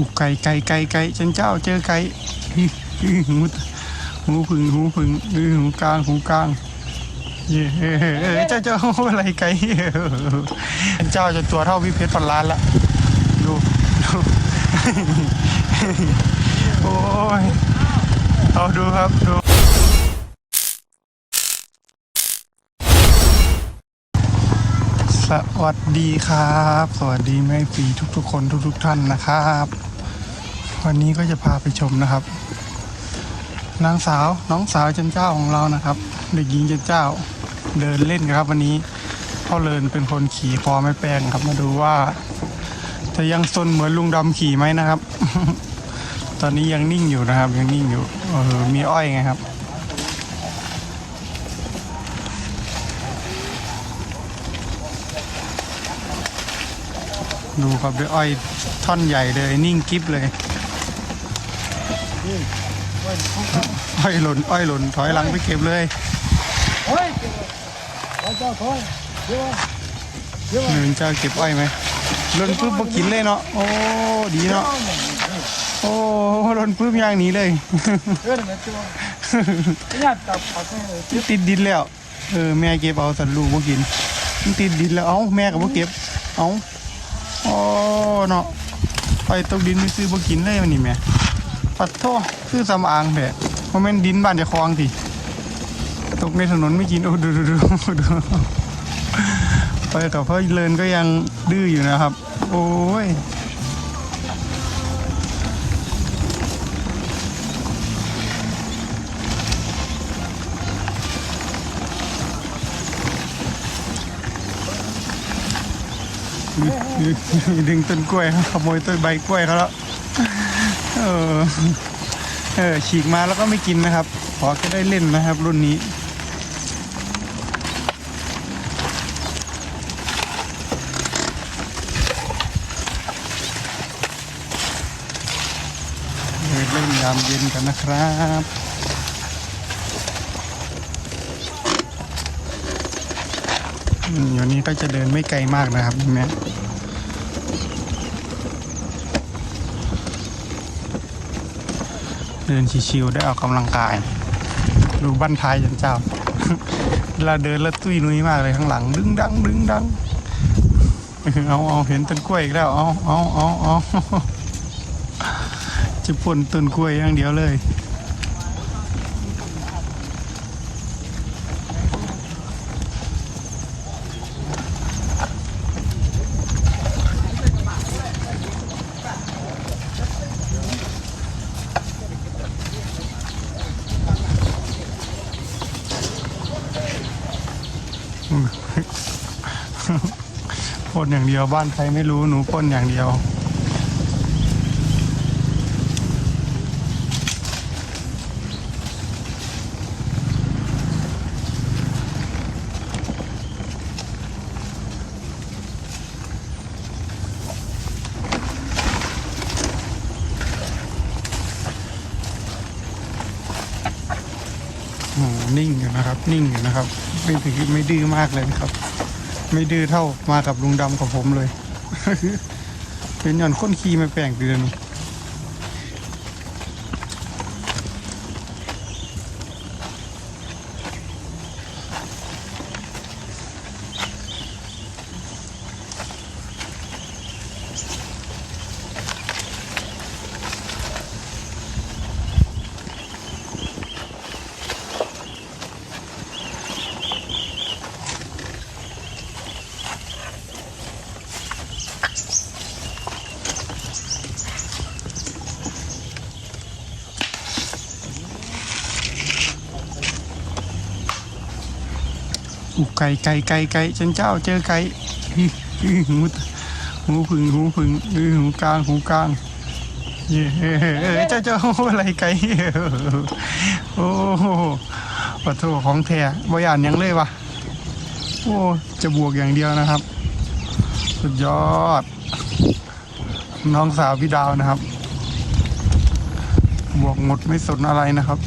ูไก่ไก่ไก่ไก่ฉันเจ้าเจอไก่หูหูผึ่งหูผึ่งหูกลางหูกลางเย้เฮ้เฮ้เฮ้เจ้าเจ้าอะไรไก่ฉันเจ้าจะตัวเท่าพี่เพชรพันล้านละดูดูโอ้ยเอาดูครับดูสวัสดีครับ สวัสดีแม่ปีทุกๆคนทุกๆท่านนะครับ วันนี้ก็จะพาไปชมนะครับ นางสาวน้องสาวจันเจ้าของเรานะครับ เด็กหญิงจันเจ้าเดินเล่นครับ วันนี้พ่อเลินเป็นคนขี่คอไม่แป้งครับมาดูว่า จะยังซนเหมือนลุงดำขี่ไหมนะครับ ตอนนี้ยังนิ่งอยู่นะครับ ยังนิ่งอยู่เออมีอ้อยไงครับดูครับด้วยอ้อยท่อนใหญ่เลยนิ่งกิฟเลย อ้อยหล่นอ้อยหล่นถอยหลังไปเก็บเลยเฮ้ยเจ้าถอยเดี๋ยวเดี๋ยวหนึ่งจะเก็บอ้อยไหมหล่นปุ๊บมากินเลยเนาะโอ้ดีเนาะโอ้หล่นปุ๊บย่างหนี้เลยเดี๋ยวนะตัวเนี่ยจับปัดนี่ติดดินแล้วเออแม่เก็บเอาสัตว์ลูกมากินมันติดดินแล้วเอ้าแม่กับมาเก็บเอ้าโอ้เนาะไปตกดินไม่ซื้อมากินเลยมันนี่แม่ ปัดโทษคือสำอางแท้เพราะแม่นดินบ้านจะคลองทีตกในถนนไม่กินโอ้ดูดูดูดูไปกับพ่อเลินก็ยังดื้ออยู่นะครับ โอ้ยดึงต้นกล้วยขโมยต้นใบกล้วยเขาแล้ว เออฉีกมาแล้วก็ไม่กินนะครับ ขอแค่ได้เล่นนะครับ รุ่นนี้ เล่นยามเย็นกันนะครับอือยู่นี้ก็จะเดินไม่ไกลมากนะครับแม่ เดินชิวๆได้ออกกำลังกาย ดูบั้นท้ายจันเจ้าเวลาเดินแล้วตุ้ยนุ้ยมากเลยข้างหลัง ดึงดังดึงดังเอาเอาเห็นต้นกล้วยอีกแล้วเอาเอาเอาเอาจะพ่นต้นกล้วยอย่างเดียวเลย พ่นอย่างเดียวบ้านใครไม่รู้หนูพ่นอย่างเดียว นิ่งอยู่นะครับ นิ่งอยู่นะครับ ไม่ถือไม่ดื้อมากเลยนะครับ ไม่ดื้อเท่ามากับลุงดำกับผมเลย เป็นหย่อนค้นขีมาแปลงเดือนนี้ ไก่ไก่ไก่ไก่ฉันเจ้าเจอไก่หูหูผึ่งหูผึ่งหูกลางหูกลางเย้เจ้าเจ้าอะไรไก่โอ้โหขอโทษของแท้บ่ยานยังเลยวะโอ้จะบวกอย่างเดียวนะครับ สุดยอด น้องสาวพี่ดาวนะครับ บวกหมดไม่สนอะไรนะครับ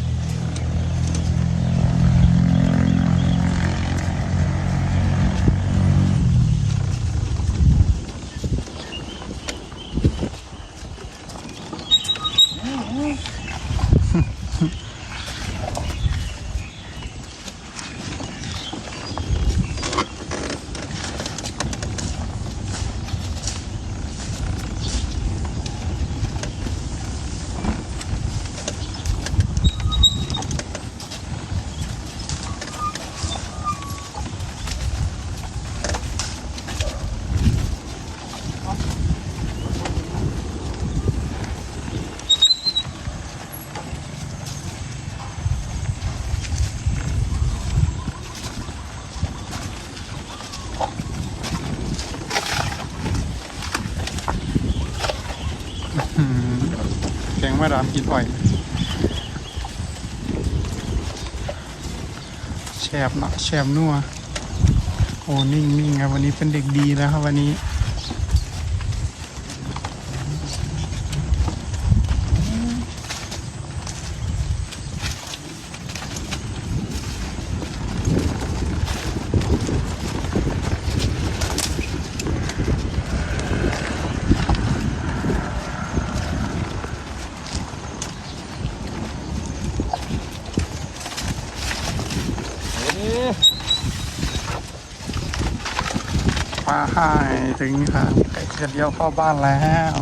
มะรามกินอ่อยแชบเนาะแชบนัวโอ้นิ่งนิ่งครับวันนี้เป็นเด็กดีแล้วครับวันนี้ มาให้ถึงทางใกล้จะเลี้ยวเข้าบ้านแล้ว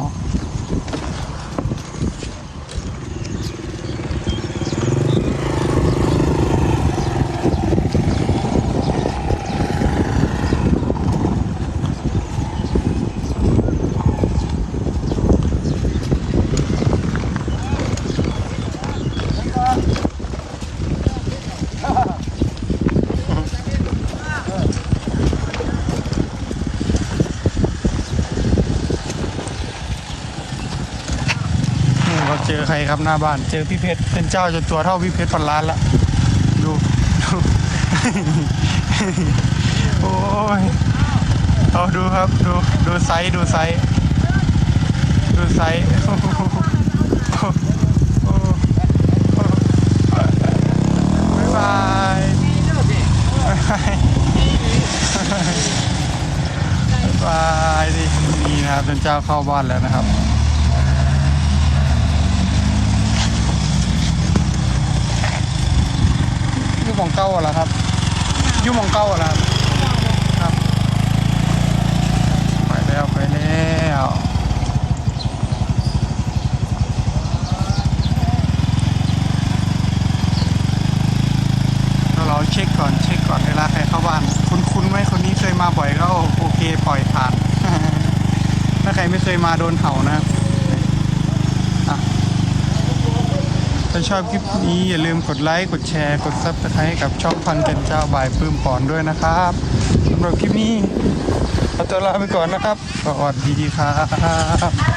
เราเจอใครครับหน้าบ้าน เจอพี่เพชรเป็นเจ้าจนตัวเท่าพี่เพชรพันล้านละดูดูโอ้ยเอาดูครับดูดูไซส์ดูไซส์ดูไซส์โอ้โอ้โหบ๊ายบายบายดินี่นะครับเป็นเจ้าเข้าบ้านแล้วนะครับ อยุ่หมองเก้าเหรอครับอยุ่หมองเก้าเหรอครับครับไปแล้วไปแล้วเราเช็คก่อนเช็คก่อนเวลาใครเข้าบ้านคุณคุณไหมคนนี้เคยมาบ่อยก็โอเคปล่อยผ่าน ถ้าใครไม่เคยมาโดนเห่านะครับอะ ถ้าชอบคลิปนี้อย่าลืมกดไลค์ กดแชร์ กดซับสไครต์กับช่องพันเจนเจ้าบายปื้มปอนด้วยนะครับสำหรับคลิปนี้ขอตัวลาไปก่อนนะครับสวัสดีครับ